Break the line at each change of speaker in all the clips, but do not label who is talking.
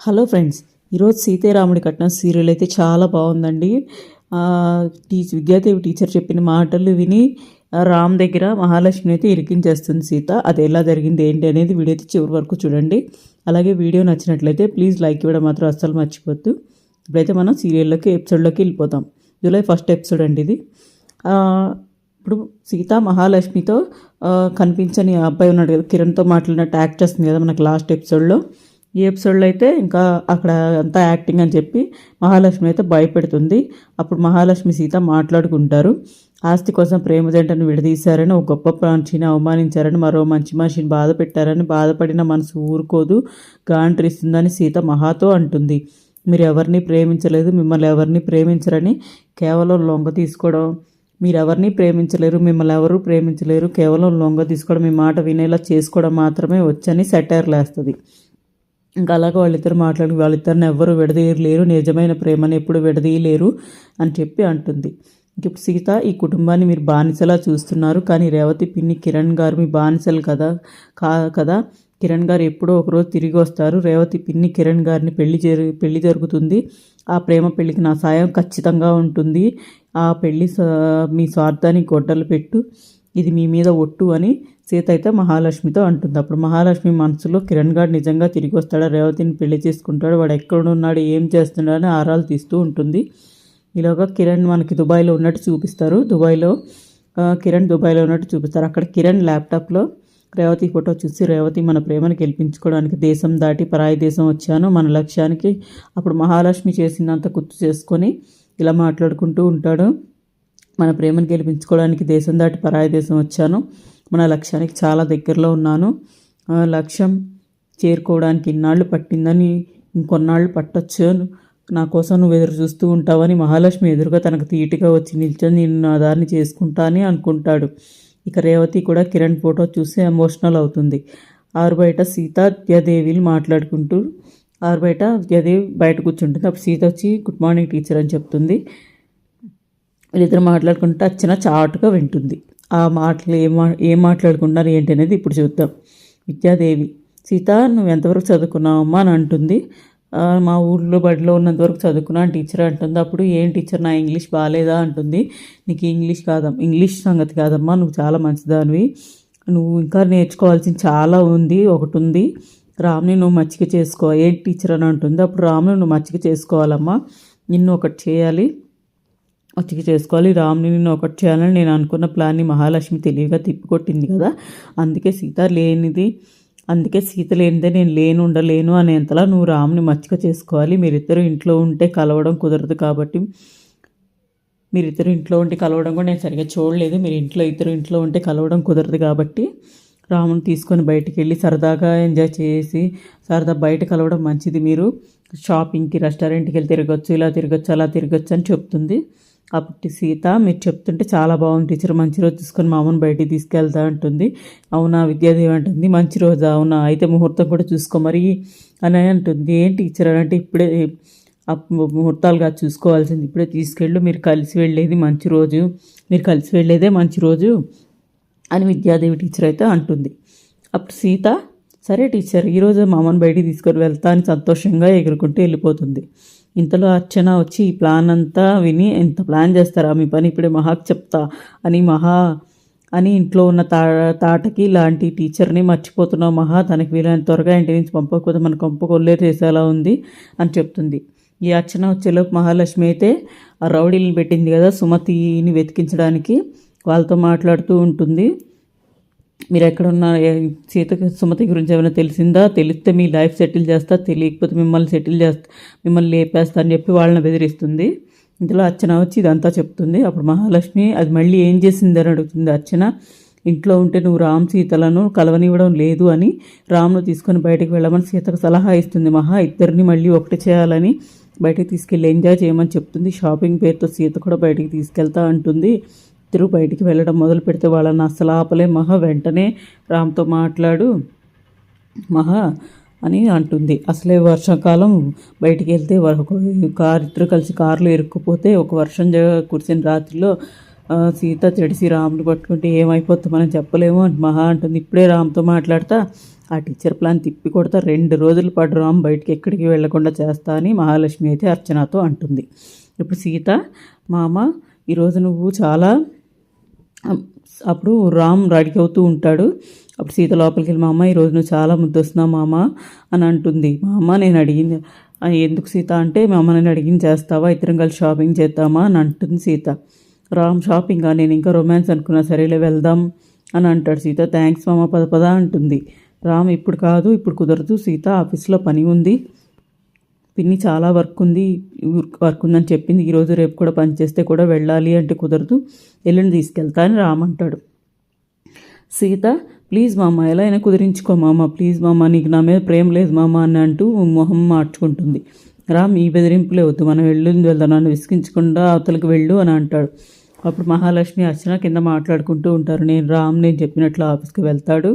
Hello friends ఈరోజు సీతారాముడి కట్నం serial అయితే చాలా బాగుందండి. టీ విద్యాదేవి టీచర్ చెప్పిన మాటలు విని రామ్ దగ్గర మహాలక్ష్మి అయితే ఇరికించేస్తుంది సీత. అది ఎలా జరిగింది ఏంటి అనేది వీడియో అయితే చివరి వరకు చూడండి. అలాగే వీడియో నచ్చినట్లయితే ప్లీజ్ లైక్ ఇవ్వడం మాత్రం అస్సలు మర్చిపోద్దు ఇప్పుడైతే మనం సీరియల్లోకి ఎపిసోడ్లోకి వెళ్ళిపోతాం. జూలై ఫస్ట్ ఎపిసోడ్ అండి ఇది. ఇప్పుడు సీత మహాలక్ష్మితో కనిపించని అబ్బాయి ఉన్నాడు కదా కిరణ్తో మాట్లాడినట్టు యాక్ట్ చేస్తుంది కదా మనకు లాస్ట్ ఎపిసోడ్లో. ఈ ఎపిసోడ్లో అయితే ఇంకా అక్కడ అంతా యాక్టింగ్ అని చెప్పి మహాలక్ష్మి అయితే భయపెడుతుంది. అప్పుడు మహాలక్ష్మి సీత మాట్లాడుకుంటారు. ఆస్తి కోసం ప్రేమ జంటను విడదీశారని ఒక గొప్ప మనిషిని అవమానించారని మరో మంచి మనిషిని బాధ పెట్టారని బాధపడిన మనసు ఊరుకోదు గాంట్రిస్తుందని సీత మహాతో అంటుంది. మీరు ఎవరిని ప్రేమించలేదు మిమ్మల్ని ఎవరిని ప్రేమించరని కేవలం లొంగ తీసుకోవడం. మీరు ఎవరిని ప్రేమించలేరు మిమ్మల్ని ఎవరు ప్రేమించలేరు కేవలం లొంగ తీసుకోవడం మీ మాట వినేలా చేసుకోవడం మాత్రమే వచ్చని సెటైర్ లేస్తుంది. ఇంకా అలాగే వాళ్ళిద్దరు మాట్లాడి వాళ్ళిద్దరిని ఎవ్వరు విడదీయలేరు నిజమైన ప్రేమను ఎప్పుడు విడదీయలేరు అని చెప్పి అంటుంది. ఇప్పుడు సీత ఈ కుటుంబాన్ని మీరు బానిసలా చూస్తున్నారు కానీ రేవతి పిన్ని కిరణ్ గారు మీ బానిసలు కదా కా కదా? కిరణ్ గారు ఎప్పుడో ఒకరోజు తిరిగి వస్తారు. రేవతి పిన్ని కిరణ్ గారిని పెళ్ళి జరు పెళ్ళి జరుగుతుంది. ఆ ప్రేమ పెళ్ళికి నా సాయం ఖచ్చితంగా ఉంటుంది. ఆ పెళ్ళి మీ స్వార్థానికి గొడ్డలు పెట్టు. ఇది మీ మీద ఒట్టు అని సీత అయితే మహాలక్ష్మితో అంటుంది. అప్పుడు మహాలక్ష్మి మనసులో కిరణ్ గారు నిజంగా తిరిగి వస్తాడా? రేవతిని పెళ్ళి చేసుకుంటాడు? వాడు ఎక్కడ ఉన్నాడు ఏం చేస్తున్నాడు? అని ఆరాలు తీస్తూ ఉంటుంది. ఈలోగా కిరణ్ మనకి దుబాయ్లో ఉన్నట్టు చూపిస్తారు. దుబాయ్లో కిరణ్ దుబాయ్లో ఉన్నట్టు చూపిస్తారు. అక్కడ కిరణ్ ల్యాప్టాప్లో రేవతి ఫోటో చూసి రేవతి మన ప్రేమను గెలిపించుకోవడానికి దేశం దాటి పరాయి దేశం వచ్చాను మన లక్ష్యానికి అప్పుడు మహాలక్ష్మి చేసినంత గుర్తు చేసుకొని ఇలా మాట్లాడుకుంటూ ఉంటాడు. మన ప్రేమను గెలిపించుకోవడానికి దేశం దాటి పరాయి దేశం వచ్చాను. మన లక్ష్యానికి చాలా దగ్గరలో ఉన్నాను. లక్ష్యం చేరుకోవడానికి ఇన్నాళ్ళు పట్టిందని ఇంకొన్నాళ్ళు పట్టొచ్చు నా కోసం నువ్వు ఎదురు చూస్తూ ఉంటావని మహాలక్ష్మి ఎదురుగా తనకు తీటిగా వచ్చి నిల్చొని నేను నా దారిని చేసుకుంటా అని అనుకుంటాడు. ఇక రేవతి కూడా కిరణ్ ఫోటో చూసి ఎమోషనల్ అవుతుంది. ఆరు బయట సీత విద్యాదేవిలు మాట్లాడుకుంటూ ఆరు బయట విద్యాదేవి బయట కూర్చుంటుంది. అప్పుడు సీత వచ్చి గుడ్ మార్నింగ్ టీచర్ అని చెప్తుంది. వీళ్ళిద్దరు మాట్లాడుకుంటే అచ్చిన చాటుగా వింటుంది. ఆ మాటలు ఏం మా ఏం మాట్లాడుకున్నారు ఏంటి అనేది ఇప్పుడు చూద్దాం. విద్యాదేవి సీత నువ్వు ఎంతవరకు చదువుకున్నావమ్మా అని అంటుంది. మా ఊళ్ళో బడిలో ఉన్నంతవరకు చదువుకున్నా అని టీచర్ అంటుంది. అప్పుడు ఏం టీచర్ నా ఇంగ్లీష్ బాగాలేదా అంటుంది. నీకు ఇంగ్లీష్ కాదమ్మా ఇంగ్లీష్ సంగతి కాదమ్మా నువ్వు చాలా మంచిదానివి. నువ్వు ఇంకా నేర్చుకోవాల్సింది చాలా ఉంది ఒకటి ఉంది. రామ్ని నువ్వు మచ్చిక చేసుకో ఏంటి టీచర్ అని అంటుంది. అప్పుడు రామ్ని నువ్వు మచ్చిక చేసుకోవాలమ్మా నిన్ను ఒకటి చేయాలి. మచ్చిక చేసుకోవాలి రామ్ని నిన్ను ఒకటి చేయాలని నేను అనుకున్న ప్లాన్ని మహాలక్ష్మి తెలివిగా తిప్పికొట్టింది కదా. అందుకే సీత లేనిది అందుకే సీత లేనిదే నేను లేను ఉండలేను అనేంతలా నువ్వు రామ్ని మచ్చిక చేసుకోవాలి. మీరిద్దరు ఇంట్లో ఉంటే కలవడం కుదరదు కాబట్టి మీరిద్దరు ఇంట్లో ఉంటే కలవడం కూడా నేను సరిగ్గా చూడలేదు. మీరు ఇంట్లో ఇద్దరు ఇంట్లో ఉంటే కలవడం కుదరదు కాబట్టి రాముని తీసుకొని బయటికి వెళ్ళి సరదాగా ఎంజాయ్ చేసి సరదా బయట కలవడం మంచిది. మీరు షాపింగ్కి రెస్టారెంట్కి వెళ్ళి తిరగచ్చు ఇలా తిరగచ్చు అలా తిరగచ్చు అని చెప్తుంది. అప్పుడు సీత మీరు చెప్తుంటే చాలా బాగుంది. టీచర్ మంచి రోజు తీసుకొని మా అమ్మని బయటికి తీసుకెళ్తా అంటుంది. అవునా విద్యాదేవి అంటుంది. మంచి రోజు అవునా? అయితే ముహూర్తం కూడా చూసుకో మరి అని అంటుంది. ఏం టీచర్ అని అంటే ఇప్పుడే ముహూర్తాలుగా చూసుకోవాల్సింది. ఇప్పుడే తీసుకెళ్ళు మీరు కలిసి వెళ్ళేది మంచి రోజు. మీరు కలిసి వెళ్ళేదే మంచి రోజు అని విద్యాదేవి టీచర్ అయితే అంటుంది. అప్పుడు సీత సరే టీచర్ ఈరోజు మా అమ్మని బయటికి తీసుకొని వెళ్తా అని సంతోషంగా ఎగురుకుంటూ వెళ్ళిపోతుంది. ఇంతలో అర్చన వచ్చి ఈ ప్లాన్ అంతా విని ఎంత ప్లాన్ చేస్తారా? మీ పని ఇప్పుడే మహాకు చెప్తా అని మహా అని ఇంట్లో ఉన్న తా తాటకి లాంటి టీచర్ని మర్చిపోతున్నావు మహా. తనకి వీలైన త్వరగా ఇంటి నుంచి పంపకపోతే మన కొంప కొల్లేరు చేసేలా ఉంది అని చెప్తుంది. ఈ అర్చన వచ్చేలోపు మహాలక్ష్మి అయితే ఆ రౌడీలను పెట్టింది కదా సుమతిని వెతికించడానికి. వాళ్ళతో మాట్లాడుతూ ఉంటుంది. మీరు ఎక్కడున్న ఏ- సీతకి సుమతి గురించి ఏమైనా తెలిసిందా? తెలిస్తే మీ లైఫ్ సెటిల్ చేస్తా తెలియకపోతే మిమ్మల్ని సెటిల్ చేస్తా మిమ్మల్ని లేపేస్తా అని చెప్పి వాళ్ళని బెదిరిస్తుంది. ఇందులో అర్చన వచ్చి ఇదంతా చెప్తుంది. అప్పుడు మహాలక్ష్మి అది మళ్ళీ ఏం చేసింది అని అడుగుతుంది అర్చన. ఇంట్లో ఉంటే నువ్వు రామ్ సీతలను కలవనివ్వడం లేదు అని రామ్ను తీసుకొని బయటకు వెళ్ళమని సీతకు సలహా ఇస్తుంది. మహా ఇద్దరిని మళ్ళీ ఒకటి చేయాలని బయటకు తీసుకెళ్ళి ఎంజాయ్ చేయమని చెప్తుంది. షాపింగ్ పేరుతో సీత కూడా బయటికి తీసుకెళ్తా అంటుంది. ఇద్దరు బయటికి వెళ్ళడం మొదలు పెడితే వాళ్ళని అసలు ఆపలే. మహా వెంటనే రామ్తో మాట్లాడు మహా అని అంటుంది. అసలే వర్షాకాలం బయటికి వెళ్తే ఒక కారు ఇద్దరు కలిసి కారులో ఇరుక్కుపోతే ఒక వర్షం కురిసిన రాత్రిలో సీత చెడిసి రాముని పట్టుకుంటే ఏమైపోతుందో మనం చెప్పలేము అని మహా అంటుంది. ఇప్పుడే రామ్తో మాట్లాడతా ఆ టీచర్ ప్లాన్ తిప్పి కొడతా రెండు రోజుల పాటు రామ్ బయటికి ఎక్కడికి వెళ్ళకుండా చేస్తా అని మహాలక్ష్మి అయితే అర్చనతో అంటుంది. ఇప్పుడు సీత మామ ఈరోజు నువ్వు చాలా అప్పుడు రామ్ రెడీ అవుతూ ఉంటాడు. అప్పుడు సీత లోపలికి వెళ్ళి మా అమ్మ ఈరోజు నువ్వు చాలా ముద్దొస్తున్నావు మామ అని అంటుంది. మా అమ్మ నేను అడిగింది ఎందుకు సీత? అంటే మా అమ్మ నేను అడిగింది చేస్తావా? ఇద్దరం కలిసి షాపింగ్ చేద్దామా? అని అంటుంది సీత. రామ్ షాపింగా? నేను ఇంకా రొమాన్స్ అనుకున్నా. సరేలే వెళ్దాం అని అంటాడు సీత. థ్యాంక్స్ మామ పద పద అంటుంది. రామ్ ఇప్పుడు కాదు ఇప్పుడు కుదరదు. సీత ఆఫీస్లో పని ఉంది. పిన్ని చాలా వర్క్ ఉంది వర్క్ ఉందని చెప్పింది. ఈరోజు రేపు కూడా పనిచేస్తే కూడా వెళ్ళాలి అంటే కుదరదు. ఎల్లుండి తీసుకెళ్తా అని రామ్ అంటాడు సీత ప్లీజ్ మామ ఎలా అయినా కుదిరించుకో మామ ప్లీజ్ మామ నీకు నా మీద ప్రేమ లేదు మామ అని అంటూ మొహం మార్చుకుంటుంది. రామ్ ఈ బెదిరింపులే వద్దు మనం వెళ్ళింది వెళ్దాం నన్ను విసిగించకుండా అవతలకు వెళ్ళు అని అంటాడు. అప్పుడు మహాలక్ష్మి అర్చన కింద మాట్లాడుకుంటూ ఉంటారు. నేను రామ్ నేను చెప్పినట్లు ఆఫీస్కి వెళ్తాడు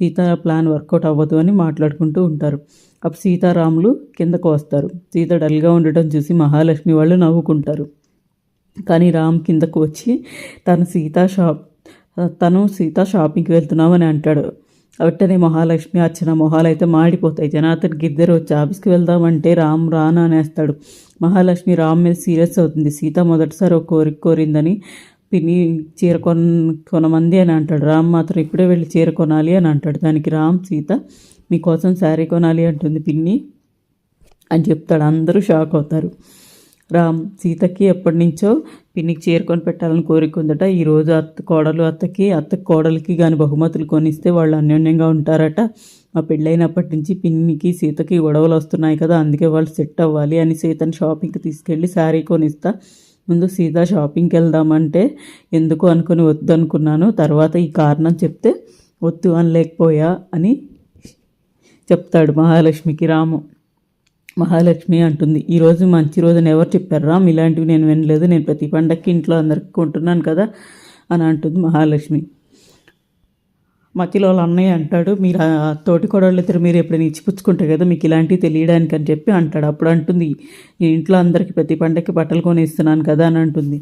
సీత ప్లాన్ వర్కౌట్ అవ్వదు అని మాట్లాడుకుంటూ ఉంటారు. అప్పుడు సీతారాములు కిందకు వస్తారు. సీత డల్గా ఉండటం చూసి మహాలక్ష్మి వాళ్ళు నవ్వుకుంటారు. కానీ రామ్ కిందకు వచ్చి తను సీతా షాప్ తను సీతా షాపింగ్కి వెళ్తున్నామని అంటాడు. అట్టనే మహాలక్ష్మి అర్చన మొహాలు అయితే మాడిపోతాయి. జనార్దన్కి ఇద్దరు వచ్చి ఆఫీస్కి వెళ్దామంటే రామ్ రానా అనేస్తాడు. మహాలక్ష్మి రామ్ మీద సీరియస్ అవుతుంది. సీత మొదటిసారి ఒక కోరిక కోరిందని పిన్ని చీర కొన కొనమంది అని అంటాడు. రామ్ మాత్రం ఇప్పుడే వెళ్ళి చీర కొనాలి అని అంటాడు. దానికి రామ్ సీత మీకోసం శారీ కొనాలి అంటుంది పిన్ని. అని చెప్తాడు. అందరూ షాక్ అవుతారు. రామ్ సీతకి ఎప్పటి నుంచో పిన్నికి చేరుకొని పెట్టాలని కోరిక ఉందట. ఈరోజు అత్త కోడలు అత్తకి అత్త కోడలికి కానీ బహుమతులు కొనిస్తే వాళ్ళు అన్యోన్యంగా ఉంటారట. మా పెళ్ళైనప్పటి నుంచి పిన్నికి సీతకి గొడవలు వస్తున్నాయి కదా అందుకే వాళ్ళు సెట్ అవ్వాలి అని సీతని షాపింగ్కి తీసుకెళ్ళి శారీ కొనిస్తా. ముందు సీత షాపింగ్కి వెళ్దామంటే ఎందుకు అనుకుని వద్దు అనుకున్నాను తర్వాత ఈ కారణం చెప్తే వద్దు అనలేకపోయా అని చెప్తాడు మహాలక్ష్మికి రాము. మహాలక్ష్మి అంటుంది ఈరోజు మంచి రోజున ఎవరు చెప్పారు రామ్? ఇలాంటివి నేను వినలేదు. నేను ప్రతి పండక్కి ఇంట్లో అందరికి కొంటున్నాను కదా అని అంటుంది మహాలక్ష్మి. మధ్యలో వాళ్ళ అన్నయ్య అంటాడు మీరు ఆ తోటి కొడళ్ళు ఇద్దరు మీరు ఎప్పుడైనా ఇచ్చిపుచ్చుకుంటారు కదా మీకు ఇలాంటివి తెలియడానికి అని చెప్పి అంటాడు. అప్పుడు అంటుంది ఇంట్లో అందరికీ ప్రతి పండక్కి బట్టలు కొనిస్తున్నాను కదా అని అంటుంది.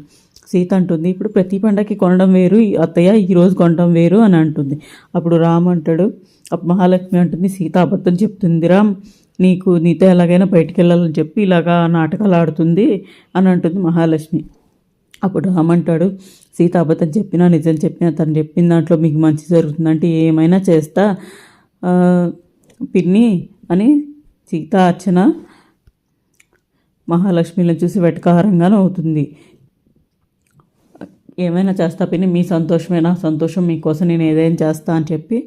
సీత అంటుంది ఇప్పుడు ప్రతి పండక్కి కొనడం వేరు ఈ అత్తయ్య ఈరోజు కొనడం వేరు అని అంటుంది. అప్పుడు రామ్ అంటాడు అప్పుడు మహాలక్ష్మి అంటుంది సీత అబద్ధం చెప్తుంది రామ్ నీకు నీతో ఎలాగైనా బయటికి వెళ్ళాలని చెప్పి ఇలాగా నాటకాలు ఆడుతుంది అని అంటుంది మహాలక్ష్మి. అప్పుడు రామంటాడు సీత అబద్ధం చెప్పినా నిజం చెప్పినా తను చెప్పిన దాంట్లో మీకు మంచి జరుగుతుందంటే ఏమైనా చేస్తా? పిన్ని అని సీత అర్చన మహాలక్ష్మిని చూసి వెటకారంగా అవుతుంది. ఏమైనా చేస్తా పిన్ని మీ సంతోషమే నా సంతోషం మీకోసం నేను ఏదైనా చేస్తా అని చెప్పి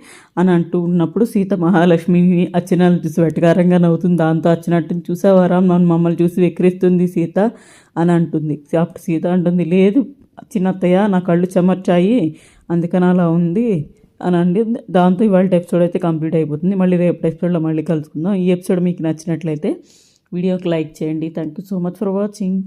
అని అంటూ ఉన్నప్పుడు సీత మహాలక్ష్మిని అర్చనలు చూసి వెటకారంగా నవ్వుతుంది. దాంతో అచ్చినట్టు చూసావారా? నన్ను మమ్మల్ని చూసి వెక్కిరిస్తుంది సీత అని అంటుంది. అప్పుడు సీత అంటుంది లేదు చిన్నత్తయ్య నా కళ్ళు చెమర్చాయి అందుకని అలా ఉంది అని అండి దాంతో ఇవాళ ఎపిసోడ్ అయితే కంప్లీట్ అయిపోతుంది. మళ్ళీ రేపు ఎపిసోడ్లో మళ్ళీ కలుసుకుందాం. ఈ ఎపిసోడ్ మీకు నచ్చినట్లయితే వీడియోకి లైక్ చేయండి. Thank you so much for watching